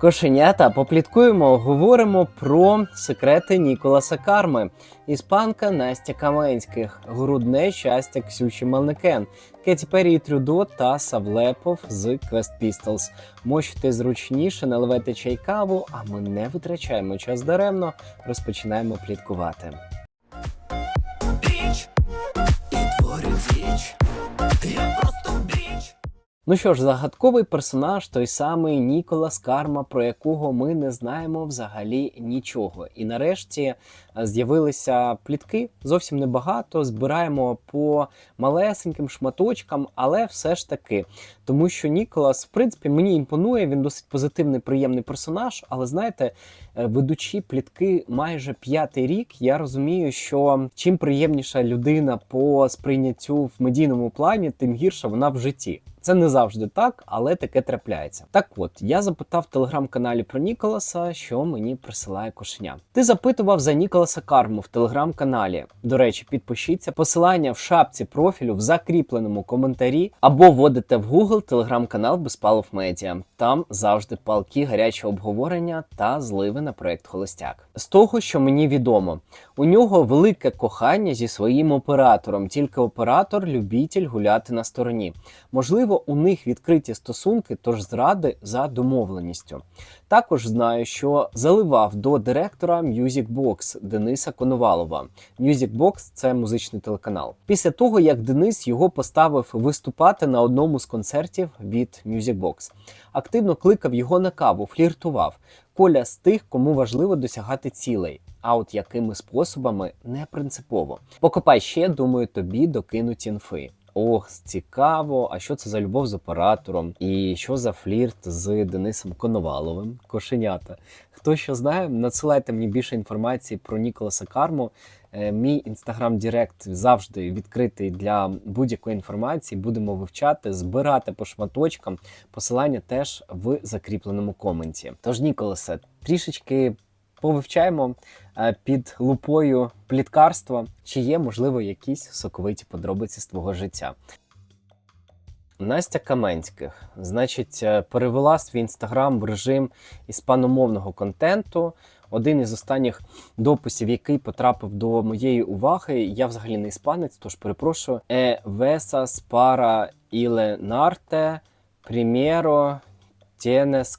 Кошенята, попліткуємо, говоримо про секрети Ніколаса Карми, іспанка Настя Каменських, грудне щастя Ксюші Малникен, Кеті Перрі Трюдо та Савлепов з Quest Pistols. Мочте зручніше, наливайте чай каву, а ми не витрачаємо час даремно, розпочинаємо пліткувати. Біч і творить річ. Я. Ну що ж, загадковий персонаж, той самий Ніколас Карма, про якого ми не знаємо взагалі нічого. І нарешті е, з'явилися плітки зовсім небагато. Збираємо по малесеньким шматочкам, але все ж таки, тому що Ніколас, в принципі, мені імпонує. Він досить позитивний, приємний персонаж. Але знаєте, ведучи плітки майже п'ятий рік, я розумію, що чим приємніша людина по сприйняттю в медійному плані, тим гірша вона в житті. Це не завжди так, але таке трапляється. Так от, я запитав в телеграм-каналі про Ніколаса, що мені присилає кошеня. Ти запитував за Ніколаса Карму в телеграм-каналі. До речі, підпишіться. Посилання в шапці профілю в закріпленому коментарі або вводите в Google телеграм-канал Безпалов Медіа. Там завжди палки, гарячі обговорення та зливи на проект Холостяк. З того, що мені відомо, у нього велике кохання зі своїм оператором, тільки оператор любитель гуляти на стороні. Можливо, у них відкриті стосунки, тож зради за домовленістю. Також знаю, що заливав до директора Music Box Дениса Коновалова. Music Box – це музичний телеканал. Після того, як Денис його поставив виступати на одному з концертів від Music Box. активно кликав його на каву, фліртував. Коля з тих, кому важливо досягати цілей. А от якими способами не принципово. Покопай ще, думаю, тобі докинуть інфи. Ох, цікаво, а що це за любов з оператором? І що за флірт з Денисом Коноваловим? Кошенята. Хто що знає, надсилайте мені більше інформації про Ніколаса Карму. Е, Мій інстаграм Директ завжди відкритий для будь-якої інформації. Будемо вивчати, збирати по шматочкам. Посилання теж в закріпленому коменті. Тож, Ніколасе, трішечки повивчаємо е, під лупою пліткарства, чи є, можливо, якісь соковиті подробиці з твого життя. Настя Каменських, значить, е, перевела свій інстаграм в режим іспаномовного контенту. Один із останніх дописів, який потрапив до моєї уваги, я взагалі не іспанець, тож перепрошую. Е весас пара іле нарте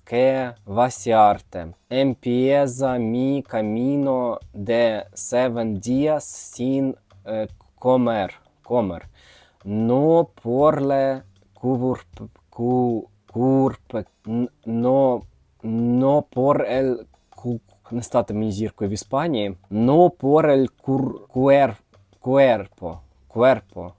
que vaciarte. Empieza mi camino de seven días sin eh, comer. comer. No por le curp, cu- curp, no, no por не стати мені зіркою в Іспанії. Por el cur, cuer, cuerpo, cuerpo,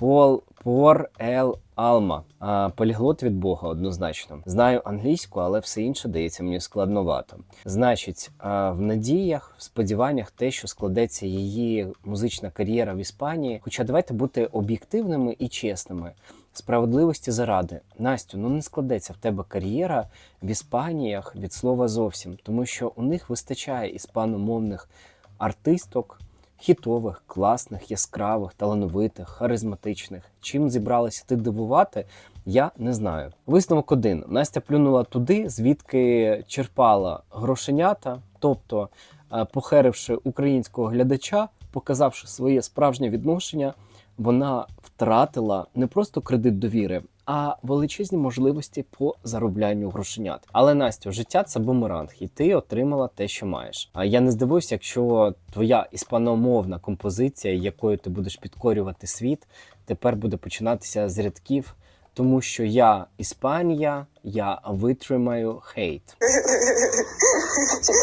por, por el alma. А, поліглот від Бога однозначно. Знаю англійську, але все інше дається мені складновато. Значить, в надіях, в сподіваннях, те, що складеться її музична кар'єра в Іспанії. Хоча давайте бути об'єктивними і чесними. Справедливості заради, Настю, ну не складеться в тебе кар'єра в Іспаніях від слова зовсім, тому що у них вистачає іспаномовних артисток, хітових, класних, яскравих, талановитих, харизматичних. Чим зібралася ти дивувати, я не знаю. Висновок один: Настя плюнула туди, звідки черпала грошенята, тобто, е, похеривши українського глядача, показавши своє справжнє відношення, вона втратила не просто кредит довіри, а величезні можливості по зароблянню грошенят. Але Настю, життя це бумеранг, і ти отримала те, що маєш. А я не здивуюся, якщо твоя іспаномовна композиція, якою ти будеш підкорювати світ, тепер буде починатися з рядків. Тому що я Іспанія, я витримаю хейт.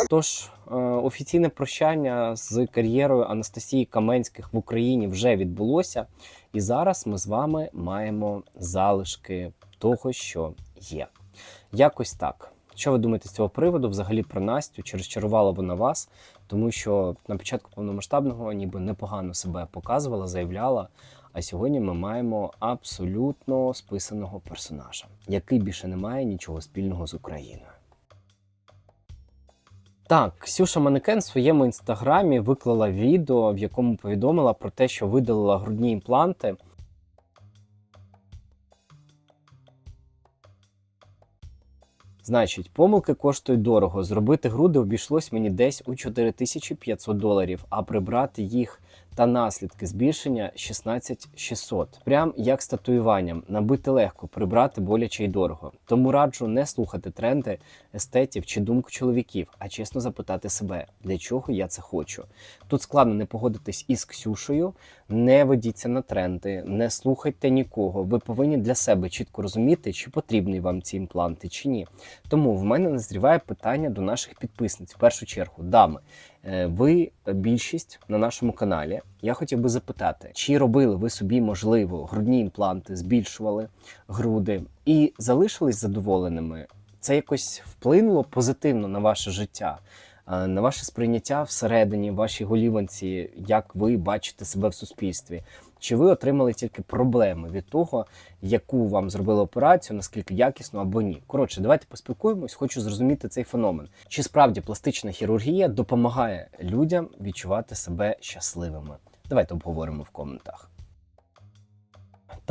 Тож е, офіційне прощання з кар'єрою Анастасії Каменських в Україні вже відбулося, і зараз ми з вами маємо залишки того, що є. Якось так. Що ви думаєте з цього приводу? Взагалі про Настю? Чи розчарувала вона вас? Тому що на початку повномасштабного ніби непогано себе показувала, заявляла. А сьогодні ми маємо абсолютно списаного персонажа, який більше не має нічого спільного з Україною. Так, Ксюша Манекен в своєму інстаграмі виклала відео, в якому повідомила про те, що видалила грудні імпланти. Значить, помилки коштують дорого. Зробити груди обійшлось мені десь у 4500 доларів, а прибрати їх та наслідки збільшення 16600. Прям як з татуюванням, набити легко, прибрати боляче й дорого. Тому раджу не слухати тренди естетів чи думку чоловіків, а чесно запитати себе, для чого я це хочу. Тут складно не погодитись із Ксюшею, не ведіться на тренди, не слухайте нікого. Ви повинні для себе чітко розуміти, чи потрібні вам ці імпланти, чи ні. Тому в мене назріває питання до наших підписниць. В першу чергу, дами, ви більшість на нашому каналі. Я хотів би запитати, чи робили ви собі, можливо, грудні імпланти, збільшували груди і залишились задоволеними? Це якось вплинуло позитивно на ваше життя, е, на ваше сприйняття всередині, вашій голіванці, як ви бачите себе в суспільстві? Чи ви отримали тільки проблеми від того, яку вам зробили операцію, наскільки якісно або ні? Коротше, давайте поспілкуємось. Хочу зрозуміти цей феномен. Чи справді пластична хірургія допомагає людям відчувати себе щасливими? Давайте обговоримо в коментах.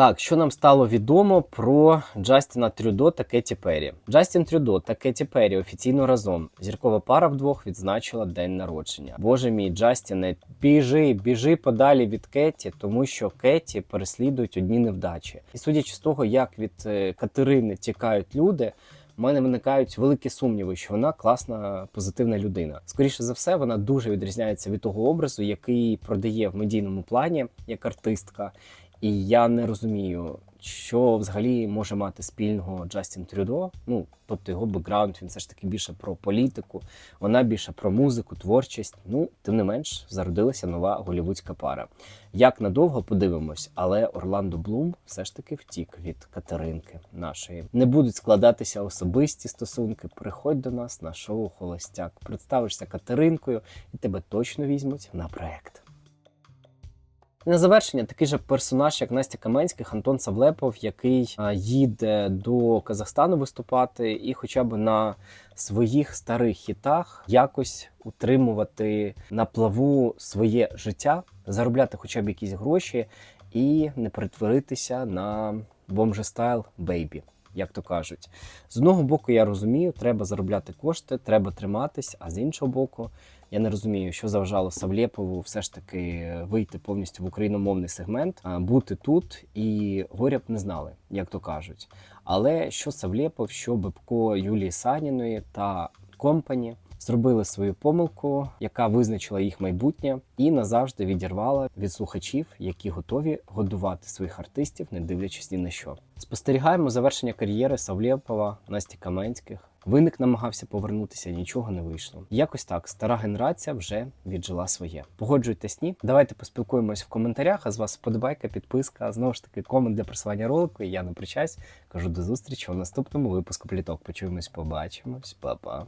Так, що нам стало відомо про Джастіна Трюдо та Кеті Перрі? Джастін Трюдо та Кеті Перрі офіційно разом. Зіркова пара вдвох відзначила день народження. Боже мій, Джастіне, біжи, біжи подалі від Кеті, тому що Кеті переслідують одні невдачі. І судячи з того, як від е, Катерини тікають люди. У мене виникають великі сумніви, що вона класна, позитивна людина. Скоріше за все, вона дуже відрізняється від того образу, який продає в медійному плані як артистка. І я не розумію, що взагалі може мати спільного Джастін Трюдо. Ну, тобто його бекграунд, він все ж таки більше про політику, вона більше про музику, творчість. Ну, тим не менш, зародилася нова голівудська пара. Як надовго подивимось, але Орландо Блум все ж таки втік від Катеринки нашої. Не будуть складатися особисті стосунки. Приходь до нас на шоу Холостяк. Представишся Катеринкою, і тебе точно візьмуть на проект. На завершення такий же персонаж, як Настя Каменських, Антон Савлепов, який їде до Казахстану виступати, і хоча б на своїх старих хітах якось утримувати на плаву своє життя, заробляти хоча б якісь гроші і не перетворитися на бомжестайл бейбі. Як то кажуть, з одного боку, я розумію, треба заробляти кошти, треба триматись, а з іншого боку, я не розумію, що заважало Савлєпову все ж таки вийти повністю в україномовний сегмент, бути тут і горя б не знали, як то кажуть. Але що Савлєпов, що Бебко Юлії Саніної та компані зробили свою помилку, яка визначила їх майбутнє, і назавжди відірвала від слухачів, які готові годувати своїх артистів, не дивлячись ні на що. Спостерігаємо завершення кар'єри Савлєпова, Насті Каменських. Виник намагався повернутися, нічого не вийшло. Якось так, стара генерація вже віджила своє. Погоджуйтесь ні. Давайте поспілкуємось в коментарях. А з вас вподобайка, підписка, знову ж таки, комент для просування ролику. Я не причась. Кажу до зустрічі у наступному випуску пліток. Почуємось, побачимось, Па-па.